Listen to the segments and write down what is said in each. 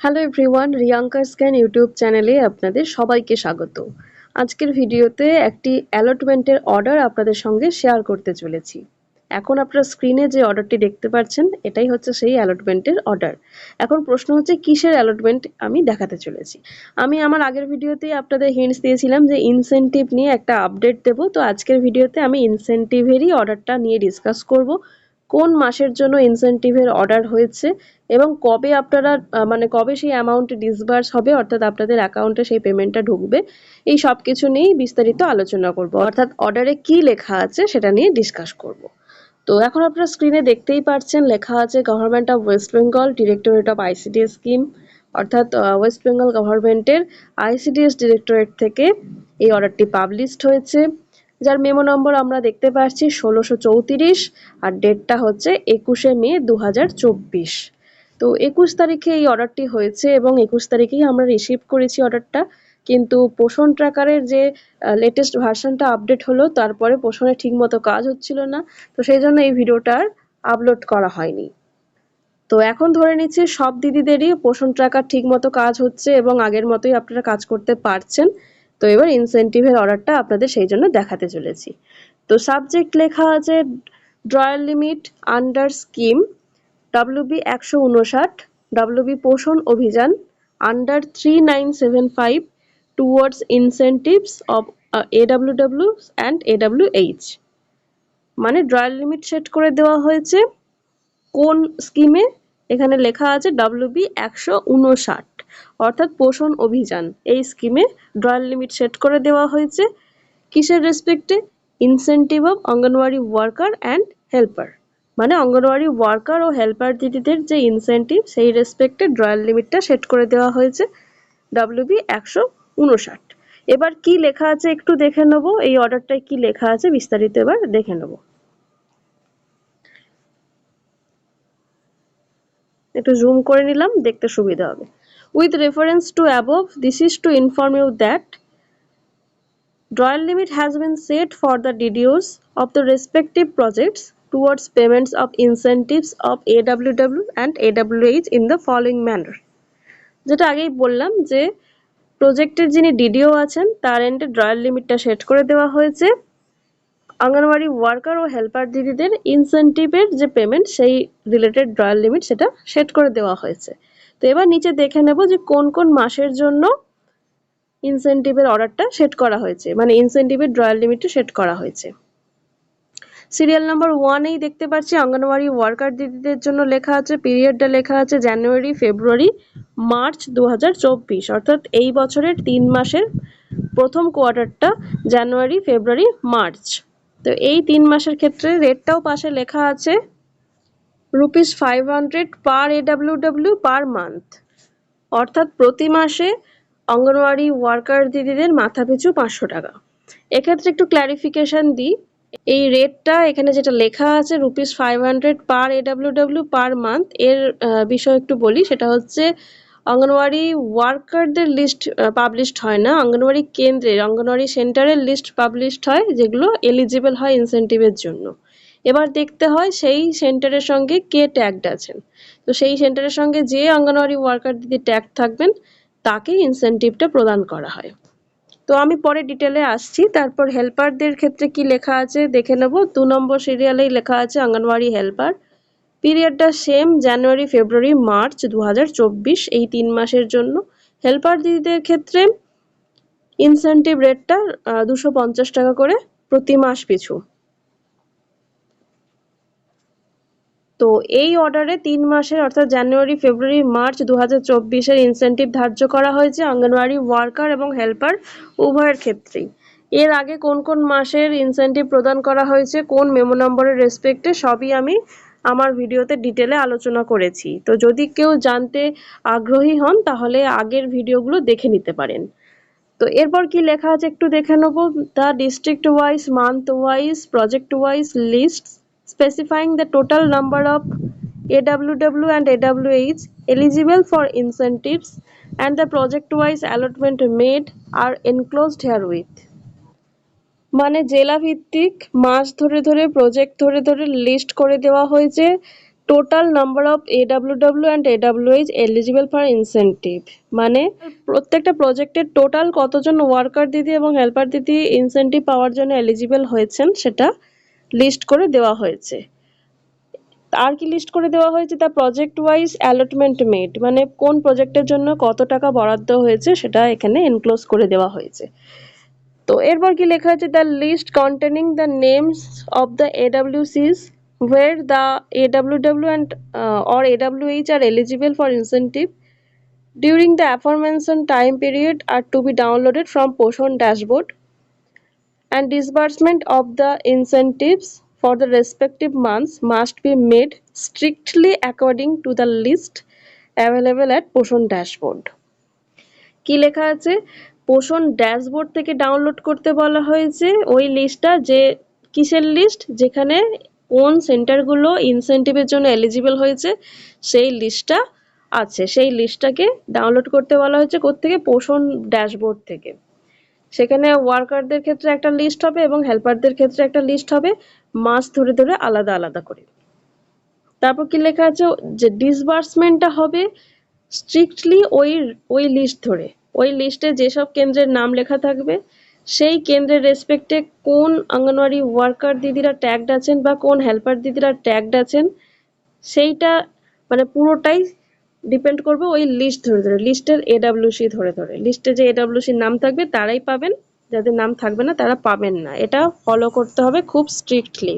Hello everyone Riyanka scan YouTube চ্যানেলে আপনাদের সবাইকে স্বাগত। আজকের ভিডিওতে একটি অ্যালটমেন্টের অর্ডার আপনাদের সঙ্গে শেয়ার করতে চলেছি। এখন আপনারা স্ক্রিনে যে অর্ডারটি দেখতে পাচ্ছেন, এটাই হচ্ছে সেই অ্যালটমেন্টের অর্ডার এখন প্রশ্ন হচ্ছে, কিসের অ্যালটমেন্ট আমি দেখাতে চলেছি? আমি আমার আগের ভিডিওতেই আপনাদের হিন্টস দিয়েছিলাম যে ইনসেন্টিভ নিয়ে একটা আপডেট দেবো। তো আজকের ভিডিওতে আমি ইনসেন্টিভেরই অর্ডারটা নিয়ে ডিসকাস করব। কোন মাসের জন্য ইনসেন্টিভের অর্ডার হয়েছে এবং কবে আপনারা মানে কবে সেই অ্যামাউন্ট ডিসবার্স হবে, অর্থাৎ আপনাদের অ্যাকাউন্টে সেই পেমেন্টটা ঢুকবে, এই সব কিছু নিয়েই বিস্তারিত আলোচনা করব। অর্থাৎ অর্ডারে কি লেখা আছে সেটা নিয়ে ডিসকাস করব। তো এখন আপনারা স্ক্রিনে দেখতেই পাচ্ছেন লেখা আছে government of West Bengal directorate of ICDS scheme অর্থাৎ ওয়েস্ট বেঙ্গল গভর্নমেন্টের আইসিডিএস ডিরেক্টরেট থেকে এই অর্ডারটি পাবলিশড হয়েছে। যার মেমো নম্বর আমরা দেখতে পাচ্ছি ষোলোশো চৌত্রিশ, আর ডেটটা হচ্ছে একুশে মে দু হাজার চব্বিশ। তো একুশ তারিখে এই অর্ডারটি হয়েছে এবং একুশ তারিখেই আমরা রিসিভ করেছি অর্ডারটা। কিন্তু পোষণ ট্র্যাকারের যে লেটেস্ট ভার্সনটা আপডেট হলো, তারপরে পোষণে ঠিকমতো কাজ হচ্ছিল না। তো সেই জন্য এই ভিডিওটার আপলোড করা হয়নি। তো এখন ধরে নিচ্ছি সব দিদিদেরই পোষণ ট্র্যাকার ঠিকমতো কাজ হচ্ছে এবং আগের মতোই আপনারা কাজ করতে পারছেন। তো এবার ইনসেন্টিভের অর্ডারটা আপনাদের সেই জন্য দেখাতে চলেছি। তো সাবজেক্ট লেখা আছে drawer limit under scheme WB একশো উনষাট WB Poshan Abhiyan under three nine seven five towards incentives of AWW and AWH মানে ড্রয়াল লিমিট সেট করে দেওয়া হয়েছে। কোন স্কিমে এখানে লেখা আছে ডাব্লিউবি একশো উনষাট, অর্থাৎ পোষণ অভিযান। এই স্কিমে ড্রয়াল লিমিট সেট করে দেওয়া হয়েছে। কিসের রেসপেক্টে incentive of Anganwadi worker and helper মানে অঙ্গনওয়াড়ি ওয়ার্কার ও হেল্পার দিদিদের যে ইনসেন্টিভ সেই রেসপেক্টে ড্রয়াল লিমিটটা সেট করে দেওয়া হয়েছে ডাব্লিউবি একশো উনষাট। এবার কি লেখা আছে একটু দেখে নেব। এই অর্ডারটায় কি লেখা আছে বিস্তারিত এবার দেখে নেব। একটু জুম করে নিলাম, দেখতে সুবিধা হবে। With reference to above this is to inform you that drawal limit has been set for the DDOs of the respective projects towards payments of incentives of AWW and AWH in the following manner. যেটা আগেই বললাম যে প্রজেক্টের যিনি DDO আছেন, তার এন্ডে drawal লিমিটটা set করে দেওয়া হয়েছে। অঙ্গনওয়াড়ি ওয়ার্কার ও হেল্পার দিদিদের ইনসেন্টিভের যে পেমেন্ট সেই রিলেটেড ড্রয়াল লিমিট সেটা সেট করে দেওয়া হয়েছে। তো এবার নিচে দেখে নেব যে কোন কোন মাসের জন্য ইনসেন্টিভের অর্ডারটা সেট করা হয়েছে। মানে ইনসেন্টিভের ড্রয়াল লিমিটটা সেট করা হয়েছে। সিরিয়াল নাম্বার ওয়ানেই দেখতে পাচ্ছি অঙ্গনওয়াড়ি ওয়ার্কার দিদিদের জন্য লেখা আছে, পিরিয়ডটা লেখা আছে জানুয়ারি, ফেব্রুয়ারি, মার্চ দু হাজার চব্বিশ। অর্থাৎ এই বছরের তিন মাসের প্রথম কোয়ার্টারটা জানুয়ারি, ফেব্রুয়ারি, মার্চ। তো এই তিন মাসের ক্ষেত্রে রেটটাও পাশে লেখা আছে, rupees five hundred per AWW per month. অর্থাৎ প্রতি মাসে অঙ্গনওয়াড়ি ওয়ার্কার দিদিদের মাথা পিছু পাঁচশো টাকা। এক্ষেত্রে একটু ক্ল্যারিফিকেশন দিই এই রেটটা এখানে যেটা লেখা আছে rupees five hundred per AWW per month এর বিষয় একটু বলি, সেটা হচ্ছে অঙ্গনওয়াড়ি ওয়ার্কারদের লিস্ট পাবলিশড হয় না। অঙ্গনওয়াড়ি কেন্দ্রের, অঙ্গনওয়াড়ি সেন্টারের লিস্ট পাবলিশড হয়, যেগুলো এলিজিবল হয় ইনসেন্টিভের জন্য। এবার দেখতে হয় সেই সেন্টারের সঙ্গে কে ট্যাগড আছেন। তো সেই সেন্টারের সঙ্গে যে অঙ্গনওয়াড়ি ওয়ার্কার দিদি ট্যাগ থাকবেন তাকে ইনসেন্টিভটা প্রদান করা হয়। তো আমি পরে ডিটেলে আসছি। তারপর হেল্পারদের ক্ষেত্রে কি লেখা আছে দেখে নেব। দু নম্বর সিরিয়ালেই লেখা আছে অঙ্গনওয়াড়ি হেল্পার পিরিয়ডটা সেম জানুয়ারি ফেব্রুয়ারি মার্চ দু হাজার চব্বিশ, এই তিন মাসের জন্য। হেল্পার দিদিদের ক্ষেত্রে ইনসেন্টিভ রেটটা দুশো টাকা করে প্রতি মাস পিছু। তো এই অর্ডারে তিন মাসের, অর্থাৎ জানুয়ারি, ফেব্রুয়ারি, মার্চ দু হাজার চব্বিশের ইনসেন্টিভ ধার্য করা হয়েছে অঙ্গনওয়াড়ি ওয়ার্কার এবং হেল্পার উভয়ের ক্ষেত্রেই। এর আগে কোন কোন মাসের ইনসেন্টিভ প্রদান করা হয়েছে, কোন মেমো নম্বরের রেসপেক্টে সবই আমি আমার ভিডিওতে ডিটেলে আলোচনা করেছি। তো যদি কেউ জানতে আগ্রহী হন, তাহলে আগের ভিডিওগুলো দেখে নিতে পারেন। তো এরপর কি লেখা আছে একটু দেখে নেব। The district wise month wise project wise list specifying the total number of AWW and AWH eligible for incentives and the project-wise allotment made are enclosed herewith. মানে জেলা ভিত্তিক মাস ধরে ধরে প্রজেক্ট ধরে ধরে লিস্ট করে দেওয়া হয়েছে total number of AWW and AWH eligible for incentive মানে প্রত্যেকটা প্রজেক্টের টোটাল কতজন ওয়ার্কার দিদি এবং হেল্পার দিদি ইনসেনটিভ পাওয়ার জন্য এলিজিবল হয়েছেন সেটা লিস্ট করে দেওয়া হয়েছে। আর কি লিস্ট করে দেওয়া হয়েছে? The project wise allotment made মানে কোন প্রজেক্টের জন্য কত টাকা বরাদ্দ হয়েছে সেটা এখানে এনক্লোজ করে দেওয়া হয়েছে। তো এরপর কি লেখা আছে? The list containing the names of the এডাব্লিউসিস the AWW and uh, or AWH are eligible for incentive during the aforementioned time period are to be downloaded from Poshon dashboard. And disbursement of the incentives for the respective months must be made strictly according to the list available at Poshon dashboard. কি লেখা আছে? পোষণ dashboard থেকে download করতে বলা হয়েছে। ওই লিস্টটা যে, কিসের লিস্ট যেখানে কোন সেন্টারগুলো ইনসেন্টিভের জন্য এলিজিবল হয়েছে, সেই লিস্টটা আছে। সেই লিস্টটাকে ডাউনলোড করতে বলা হয়েছে কোত্থেকে? পোষণ ড্যাশবোর্ড থেকে। সেখানে ওয়ার্কারদের ক্ষেত্রে একটা লিস্ট হবে এবং হেল্পারদের ক্ষেত্রে একটা লিস্ট হবে। মাস ধরে ধরে আলাদা আলাদা করে। তারপর কি লেখা আছে? যে ডিসবার্সমেন্টটা হবে স্ট্রিক্টলি ওই ওই লিস্ট ধরে। ওই লিস্টে যেসব কেন্দ্রের নাম লেখা থাকবে, সেই কেন্দ্রের রেসপেক্টে কোন অঙ্গনওয়াড়ি ওয়ার্কার দিদিরা ট্যাগড আছেন বা কোন হেল্পার দিদিরা ট্যাগড আছেন, সেইটা মানে পুরোটাই ডিপেন্ড করবে ওই লিস্ট ধরে ধরে লিস্টের এডাব্লিউসি ধরে ধরে। লিস্টে যে এডাব্লিউসির নাম থাকবে, তারাই পাবেন। যাদের নাম থাকবে না, তারা পাবেন না। এটা ফলো করতে হবে খুব স্ট্রিক্টলি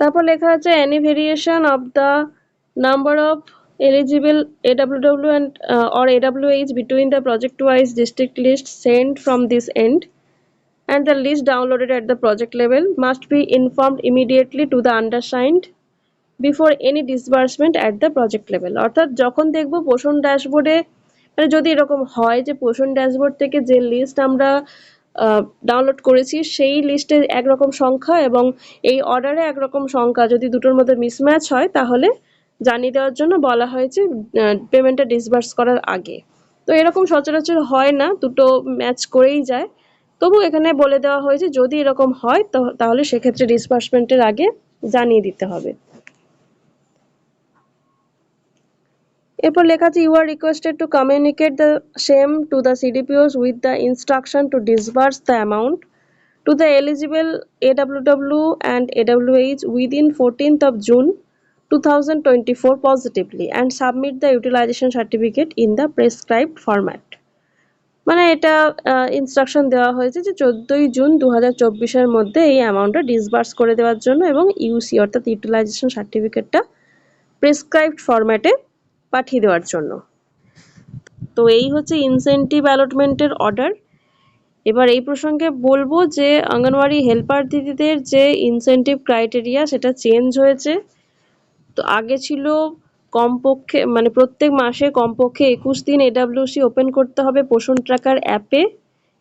তারপর লেখা আছে any variation of the number of eligible AWW and or AWH between the project wise district list send from this end and the list downloaded at the project level must be informed immediately to the undersigned before any disbursement at the project level অর্থাৎ যখন দেখব পোষণ ড্যাশবোর্ডে মানে যদি এরকম হয় যে পোষণ ড্যাশবোর্ড থেকে যে লিস্ট আমরা ডাউনলোড করেছি, সেই লিস্টে একরকম সংখ্যা এবং এই অর্ডারে একরকম সংখ্যা যদি দুটোর মধ্যে মিসম্যাচ হয়, তাহলে জানিয়ে দেওয়ার জন্য বলা হয়েছে পেমেন্টটা ডিসবার্স করার আগে। তো এরকম সচরাচর হয় না, দুটো ম্যাচ করেই যায়। তবু এখানে বলে দেওয়া হয়েছে, যদি এরকম হয় তাহলে সেক্ষেত্রে ডিসবার্সমেন্টের আগে জানিয়ে দিতে হবে। এরপর লেখা আছে you are requested to communicate the same to the CDPOs with the instruction to disburse the amount to to the eligible AWW and AWH within 14th of June 2024 positively and submit the utilization certificate in the prescribed format. মানে এটা instruction দেওয়া হয়েছে যে চোদ্দোই June দু হাজার মধ্যে এই অ্যামাউন্টটা ডিসবার্স করে দেওয়ার জন্য এবং ইউসি অর্থাৎ ইউটিলাইজেশন সার্টিফিকেটটা প্রেসক্রাইবড ফরম্যাটে পাঠিয়ে দেওয়ার জন্য। তো এই হচ্ছে ইনসেন্টিভ অ্যালটমেন্টের অর্ডার এবার এই প্রসঙ্গে বলব যে অঙ্গনওয়াড়ি হেল্পার দিদিদের যে ইনসেন্টিভ ক্রাইটেরিয়া সেটা চেঞ্জ হয়েছে। তো আগে ছিল কমপক্ষে মানে প্রত্যেক মাসে কমপক্ষে একুশ দিন এডাব্লিউসি ওপেন করতে হবে। পোষণ ট্র্যাকার অ্যাপে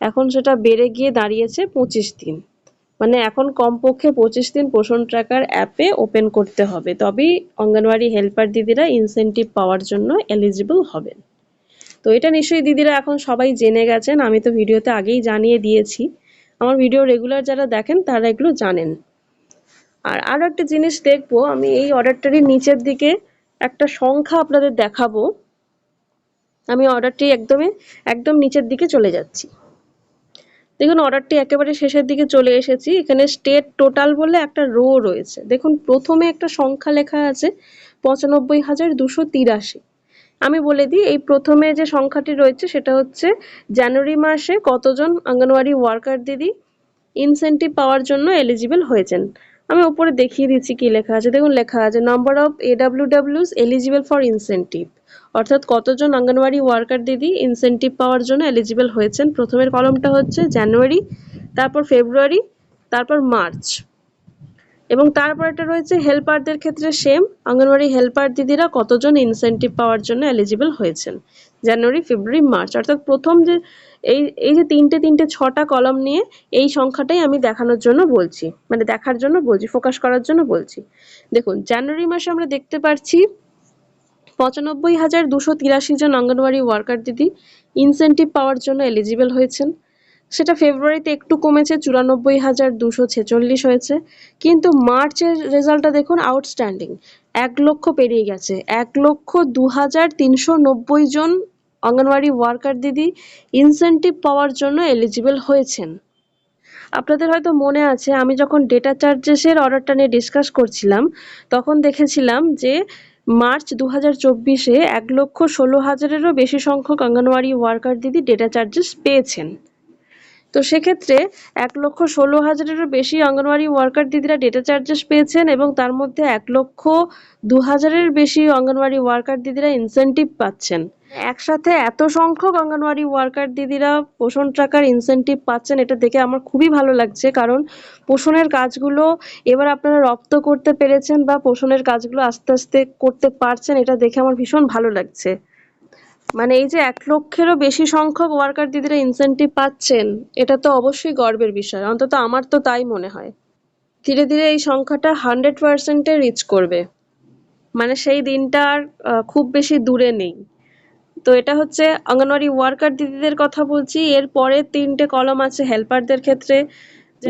এখন সেটা বেড়ে গিয়ে দাঁড়িয়েছে পঁচিশ দিন। মানে এখন কমপক্ষে পঁচিশ দিন পোষণ ট্র্যাকার অ্যাপে ওপেন করতে হবে। তবেই অঙ্গনওয়াড়ি হেল্পার দিদিরা ইনসেন্টিভ পাওয়ার জন্য এলিজিবল হবেন। তো এটা নিশ্চয়ই দিদিরা এখন সবাই জেনে গেছেন, আমি তো ভিডিওতে আগেই জানিয়ে দিয়েছি। আমার ভিডিও রেগুলার যারা দেখেন, তারা এগুলো জানেন। আর আরও একটা জিনিস দেখব, আমি এই অর্ডারটারই নিচের দিকে একটা সংখ্যা আপনাদের দেখাবো। আমি অর্ডারটি একদমই, একদম নিচের দিকে চলে যাচ্ছি। দেখুন অর্ডারটি একেবারে শেষের দিকে চলে এসেছি। এখানে স্টেট টোটাল বলে একটা রো রয়েছে। দেখুন, প্রথমে একটা সংখ্যা লেখা আছে, পঁচানব্বই হাজার দুশো তিরাশি। আমি বলে দিই, এই প্রথমে যে সংখ্যাটি রয়েছে, সেটা হচ্ছে জানুয়ারি মাসে কতজন অঙ্গনওয়াড়ি ওয়ার্কার দিদি ইনসেন্টিভ পাওয়ার জন্য এলিজিবল হয়েছেন। আমি উপরে দেখিয়ে দিচ্ছি কি লেখা আছে। দেখুন, লেখা আছে নাম্বার অফ এডাব্লিউডাব্লিউস এলিজিবল ফর ইনসেন্টিভ অর্থাৎ কতজন অঙ্গনওয়াড়ি ওয়ার্কার দিদি ইনসেন্টিভ পাওয়ার জন্য এলিজিবল হয়েছেন? প্রথমের কলমটা হচ্ছে জানুয়ারি, তারপর ফেব্রুয়ারি, তারপর মার্চ। এবং তারপর একটা রয়েছে হেল্পারদের ক্ষেত্রে সেম অঙ্গনওয়াড়ি হেল্পার দিদিরা কতজন ইনসেন্টিভ পাওয়ার জন্য এলিজিবল হয়েছেন? জানুয়ারি, ফেব্রুয়ারি, মার্চ। অর্থাৎ প্রথম যে এই এই যে তিনটে তিনটে, ছটা কলম নিয়ে এই সংখ্যাটাই আমি দেখানোর জন্য বলছি। মানে দেখার জন্য বলছি, ফোকাস করার জন্য বলছি। দেখুন, জানুয়ারি মাসে আমরা দেখতে পাচ্ছি পঁচানব্বই হাজার দুশো তিরাশি জন অঙ্গনওয়াড়ি ওয়ার্কার দিদি ইনসেন্টিভ পাওয়ার জন্য এলিজিবল হয়েছেন। সেটা ফেব্রুয়ারিতে একটু কমেছে, চুরানব্বই হাজার দুশো ছেচল্লিশ হয়েছে। কিন্তু মার্চের রেজাল্টটা দেখুন আউটস্ট্যান্ডিং এক লক্ষ পেরিয়ে গেছে। এক লক্ষ দু হাজার তিনশো নব্বই জন অঙ্গনওয়াড়ি ওয়ার্কার দিদি ইনসেনটিভ পাওয়ার জন্য এলিজিবল হয়েছেন। আপনাদের হয়তো মনে আছে, আমি যখন ডেটা চার্জেসের অর্ডারটা নিয়ে ডিসকাস করছিলাম, তখন দেখেছিলাম যে মার্চ দু হাজার চব্বিশে এক লক্ষ ষোলো হাজারেরও বেশি সংখ্যক অঙ্গনওয়াড়ি ওয়ার্কার দিদি ডেটা চার্জেস পেয়েছেন। তো সেক্ষেত্রে এক লক্ষ ষোলো হাজারেরও বেশি অঙ্গনওয়াড়ি ওয়ার্কার দিদিরা ডেটা চার্জেস পেয়েছেন এবং তার মধ্যে এক লক্ষ দু হাজারের বেশি অঙ্গনওয়াড়ি ওয়ার্কার দিদিরা ইনসেনটিভ পাচ্ছেন। একসাথে এত সংখ্যক অঙ্গনওয়াড়ি ওয়ার্কার দিদিরা পোষণ টাকার ইনসেনটিভ পাচ্ছেন, এটা দেখে আমার খুবই ভালো লাগছে। কারণ পোষণের কাজগুলো এবার আপনারা রপ্ত করতে পেরেছেন বা পোষণের কাজগুলো আস্তে আস্তে করতে পারছেন, এটা দেখে আমার ভীষণ ভালো লাগছে। মানে এই যে এক লক্ষেরও বেশি সংখ্যক ওয়ার্কার দিদিরা ইনসেনটিভ পাচ্ছেন, এটা তো অবশ্যই গর্বের বিষয়। অন্তত আমার তো তাই মনে হয়। ধীরে ধীরে এই সংখ্যাটা হান্ড্রেড পার্সেন্টে রিচ করবে। মানে সেই দিনটা আর খুব বেশি দূরে নেই। তো এটা হচ্ছে অঙ্গনওয়াড়ি ওয়ার্কার দিদিদের কথা বলছি। এর পরে তিনটে কলম আছে হেল্পারদের ক্ষেত্রে।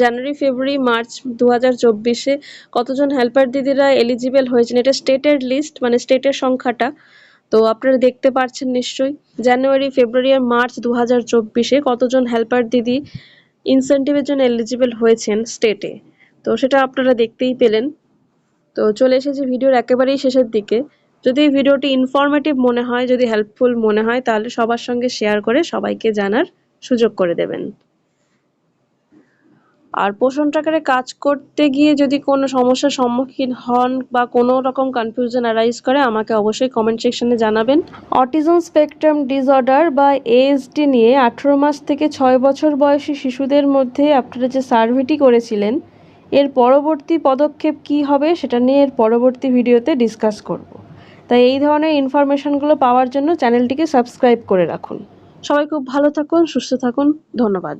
জানুয়ারি, ফেব্রুয়ারি, মার্চ দু হাজার চব্বিশে কতজন হেল্পার দিদিরা এলিজিবল হয়েছেন, এটা স্টেটের লিস্ট মানে স্টেটের সংখ্যাটা। তো আপনারা দেখতে পাচ্ছেন নিশ্চয়ই, জানুয়ারি, ফেব্রুয়ারি আর মার্চ দু হাজার চব্বিশে কতজন হেল্পার দিদি ইনসেন্টিভের জন্য এলিজিবল হয়েছেন স্টেটে তো সেটা আপনারা দেখতেই পেলেন। তো চলে এসেছি ভিডিওর একেবারেই শেষের দিকে। যদি ভিডিওটি ইনফরমেটিভ মনে হয়, যদি হেল্পফুল মনে হয়, তাহলে সবার সঙ্গে শেয়ার করে সবাইকে জানার সুযোগ করে দেবেন। আর পোষণ ট্রাকারে কাজ করতে গিয়ে যদি কোনো সমস্যার সম্মুখীন হন বা কোনো রকম কনফিউশন অ্যারাইজ করে আমাকে অবশ্যই কমেন্ট সেকশনে জানাবেন। অটিজম স্পেকট্রাম ডিসঅর্ডার বা এএসডি নিয়ে আঠেরো মাস থেকে ছয় বছর বয়সী শিশুদের মধ্যে আপনারা যে সার্ভেটি করেছিলেন এর পরবর্তী পদক্ষেপ কি হবে সেটা নিয়ে এর পরবর্তী ভিডিওতে ডিসকাস করব। তাই এই ধরনের ইনফরমেশনগুলো পাওয়ার জন্য চ্যানেলটিকে সাবস্ক্রাইব করে রাখুন। সবাই খুব ভালো থাকুন সুস্থ থাকুন ধন্যবাদ।